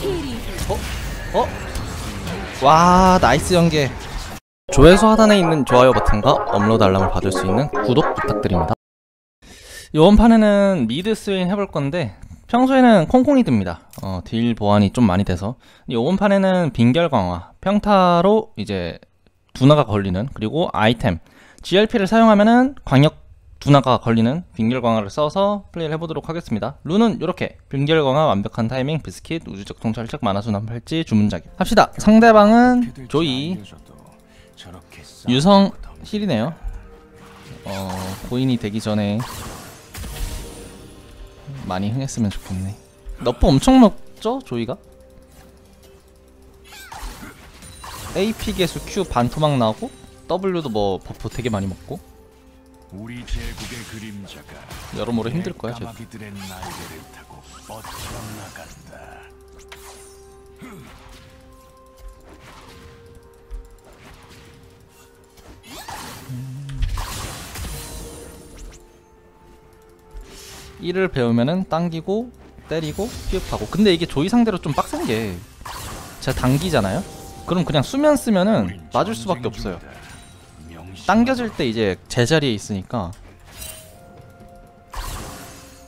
티리 어? 와 나이스 연계. 조회수 하단에 있는 좋아요 버튼과 업로드 알람을 받을 수 있는 구독 부탁드립니다. 이번 판에는 미드 스웨인 해볼 건데 평소에는 콩콩이 듭니다. 어, 딜 보완이 좀 많이 돼서. 이번 판에는 빈결 강화 평타로 이제 두나가 걸리는 그리고 아이템. GLP를 사용하면은 광역 두나가 걸리는 빈결 강화를 써서 플레이를 해보도록 하겠습니다. 룬은 이렇게 빈결 강화, 완벽한 타이밍, 비스킷, 우주적 통찰책, 만화순환 팔찌, 주문자기. 합시다. 상대방은 조이, 유성 힐이네요. 어 고인이 되기 전에 많이 흥했으면 좋겠네. 너프 엄청 먹죠 조이가? AP 개수 Q 반토막 나오고 W도 뭐 버프 되게 많이 먹고 우리 제국의 그림자가 여러모로 힘들 거야. 쟤. 까마귀들의 날개를 타고 뻗쳐 나간다. 이를 배우면은 당기고 때리고 피흡하고 근데 이게 조이 상대로 좀 빡센 게 제가 당기잖아요? 그럼 그냥 수면 쓰면은 맞을 수밖에 없어요. 당겨질 때 이제 제자리에 있으니까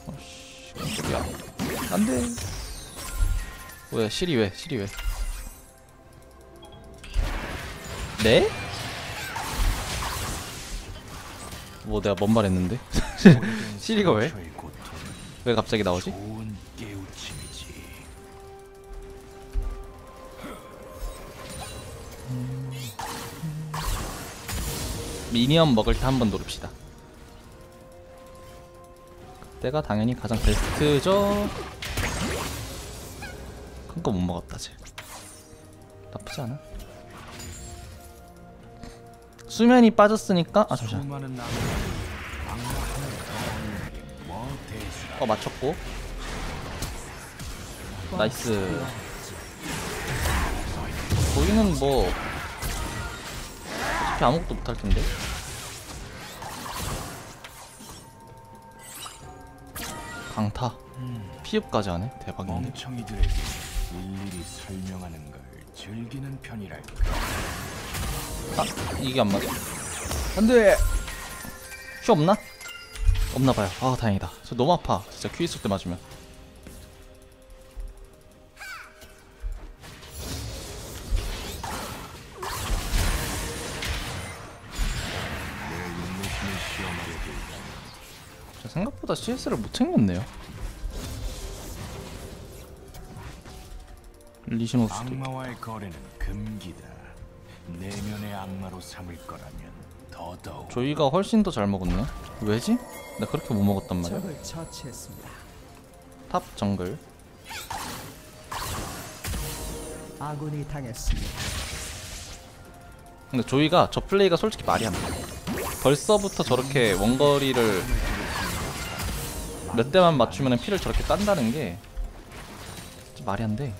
어씨 깜짝이야 안돼 왜 실이 왜 실이 왜 네? 뭐 내가 뭔 말 했는데? 오래된 시리가 왜? 왜 갑자기 나오지? 미니언 먹을 때 한번 노립시다. 그때가 당연히 가장 베스트죠. 큰 거 못 먹었다 쟤. 나쁘지 않아. 수면이 빠졌으니까 아 잠시만. 어 맞췄고. 나이스. 거기는 뭐 어차피 아무것도 못할 텐데. 강타. 피흡까지 하네. 대박인데. 멍청이들에게 일일이 설명하는 걸 즐기는 편이랄까. 아 이게 안 맞아 안 돼 큐 없나? 없나 봐요 아 다행이다 저 너무 아파 진짜 큐 있을 때 맞으면 CS를 못 챙겼네요 있고 악마와의 거래는 금기다. 내면의 악마로 삼을 거라면 더더욱 조이가 훨씬 더 잘 먹었네 왜지? 나 그렇게 못 먹었단 말이야 적을 처치했습니다. 탑 정글 아군이 당했습니다. 근데 조이가 저 플레이가 솔직히 말이 안 돼. 벌써부터 저렇게 원거리를 몇 대만 맞추면 피를 저렇게 딴다는 게 말이 안 돼.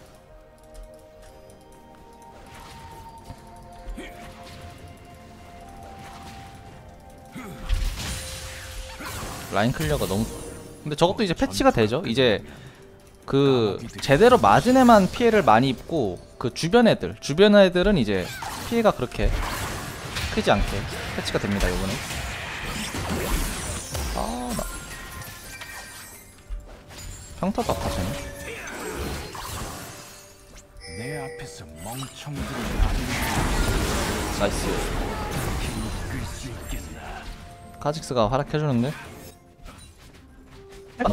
라인 클리어가 너무 근데 저것도 이제 패치가 되죠. 이제 그 제대로 맞은 애만 피해를 많이 입고 그 주변 애들 주변 애들은 이제 피해가 그렇게 크지 않게 패치가 됩니다 이번에 아나 평타도 아파지네 내 앞에서 멍청이들을 나를 나이스? 카직스가 활약해주는데? 아,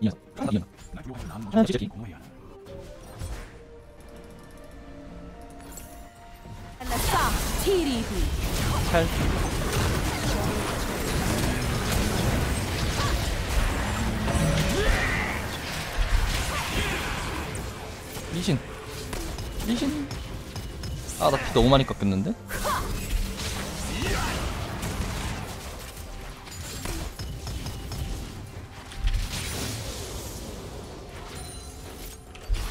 이년 이년 하나 진짜 기- 엘라 싸 티 리 리신 리신 아 나 피 너무 많이 깎였는데?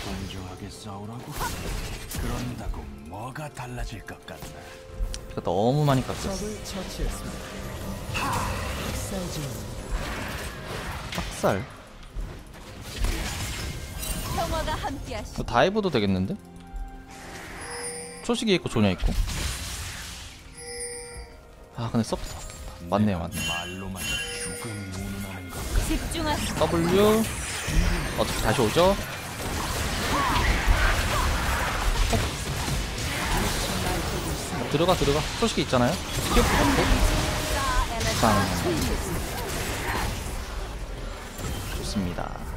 공정하게 싸우라고? 그런다고 뭐가 달라질 것 같나? 피가 너무 많이 깎였어 적을 처치했습니다. 빡살 평화가 함께하시. 이거 다이브도 되겠는데? 초식이 있고 조냐 있고 아 근데 서프트 맞네요 맞네 말로만 죽음 운운하는 것 같아. 집중하시. W 어차피 다시 오죠? 어, 들어가 들어가 초식이 있잖아요. 좋습니다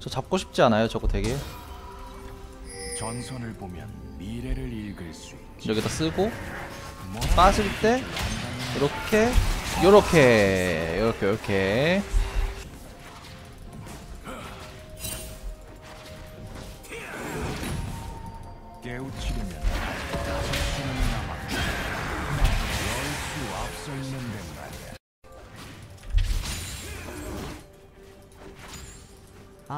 저 잡고 싶지 않아요 저거 되게 전선을 보면 미래를 읽을 수 있지. 여기다 쓰고 뭐 빠질 때 이렇게 요렇게 요렇게 요렇게 깨우치려면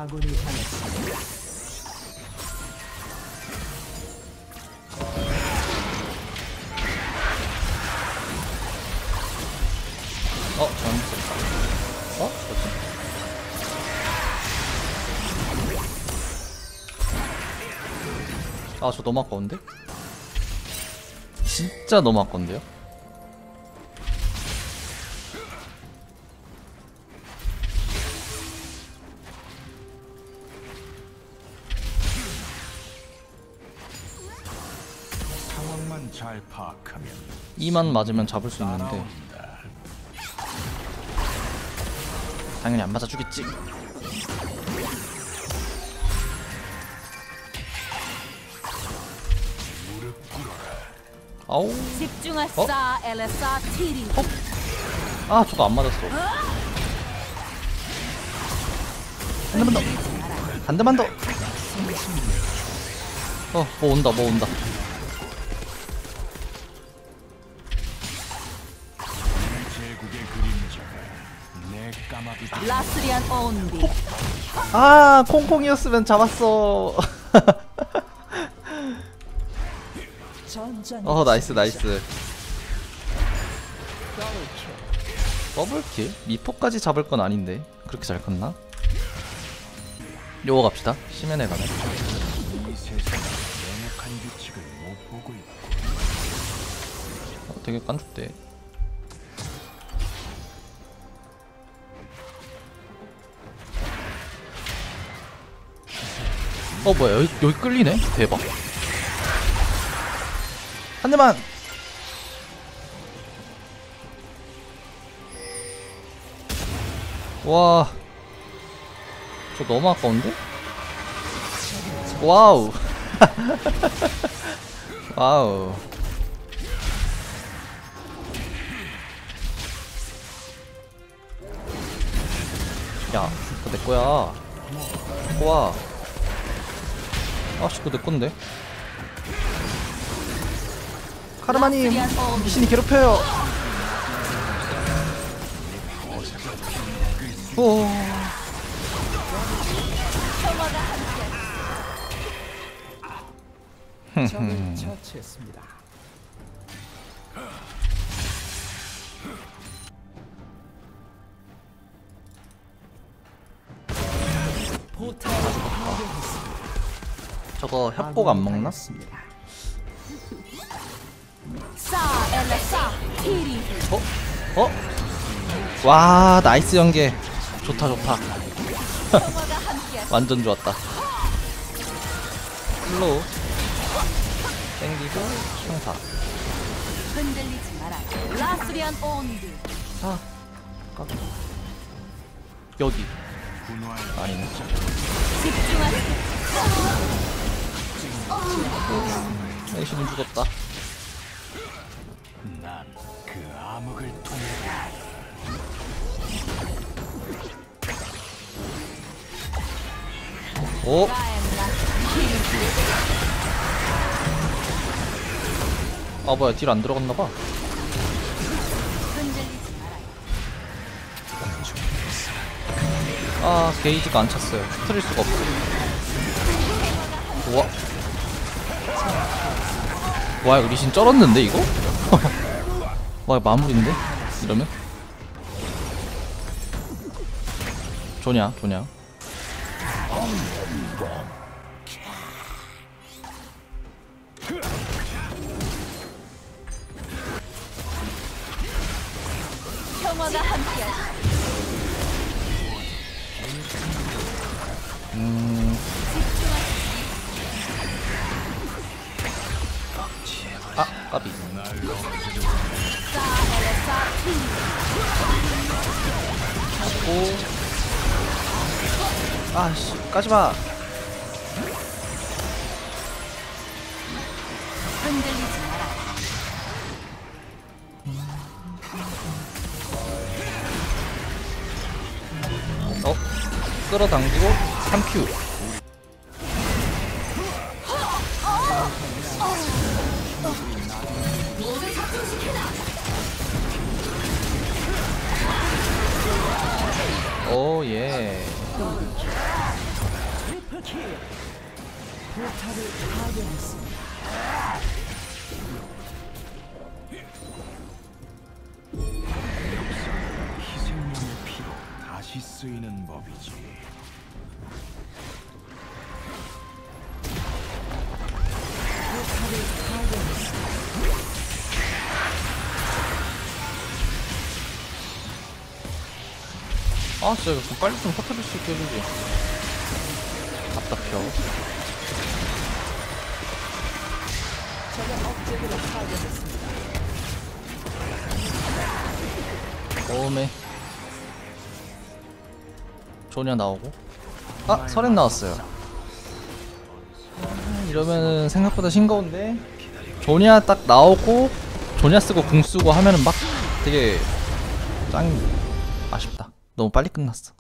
아군이 당했습니다. 어 잘못했다 어? 뭐지? 아 저 너무 아까운데? 진짜 너무 아까운데요? 잘 파악하면 2만 맞으면 잡을 수 있는데. 당연히 안 맞아 주겠지. 아우. 집중하시. 어? 사 엘레사 티리. 아 저거 안 맞았어. 한 대만 더. 한 대만 더어뭐 온다 뭐 온다 아 콩콩이었으면 잡았어. 어 나이스 나이스. 더블킬? 미포까지 잡을 건 아닌데. 그렇게 잘 컸나? 요거 갑시다. 심연에 가면 어, 되게 깐죽대 어 뭐야 여기, 여기 끌리네? 대박 한 대만 와, 저 너무 아까운데? 와우, 와우. 야, 내 거야. 좋 아. 아씨, 그거 내 건데. 카르마님. 귀신이 괴롭혀요. 오. 함께하시. 적을 처치했습니다. 저거 협곡 안 먹나? 어? 어? 와, 나이스 연계. 좋다, 좋다. 완전 좋았다. 슬로우. 땡기고, 충사. 흔들리지 마라. 라스리안 온디. 아. 여기. 아니네. 집중하시. 애쉬는 죽었다. 난그 암흑을 통해 오. 아 뭐야 딜 안 들어갔나봐. 흔들리지 마라. 아 게이지가 안 찼어요. 틀릴 수가 없어. 우와. 와 이거 리신 쩔었는데 이거? 와 이거 마무리인데? 이러면? 조냐 조냐 평화가 함께하자. 음, 까비 하고. 아씨 까지마. 흔들리지 마라. 어? 끌어당기고 3큐 킬. 포탑을 파괴했습니다. 희생양의 피로 다시 쓰이는 법이지. 아 진짜 이거 좀 빨리 좀 터뜨릴 수 있게 해주지. 파괴했습니다. 오메. 조냐 나오고? 아 설엔 나왔어요. 아, 이러면은 생각보다 싱거운데? 조냐 딱 나오고 조냐 쓰고 궁 쓰고 하면은 막 되게 짱 아쉽다 너무 빨리 끝났어.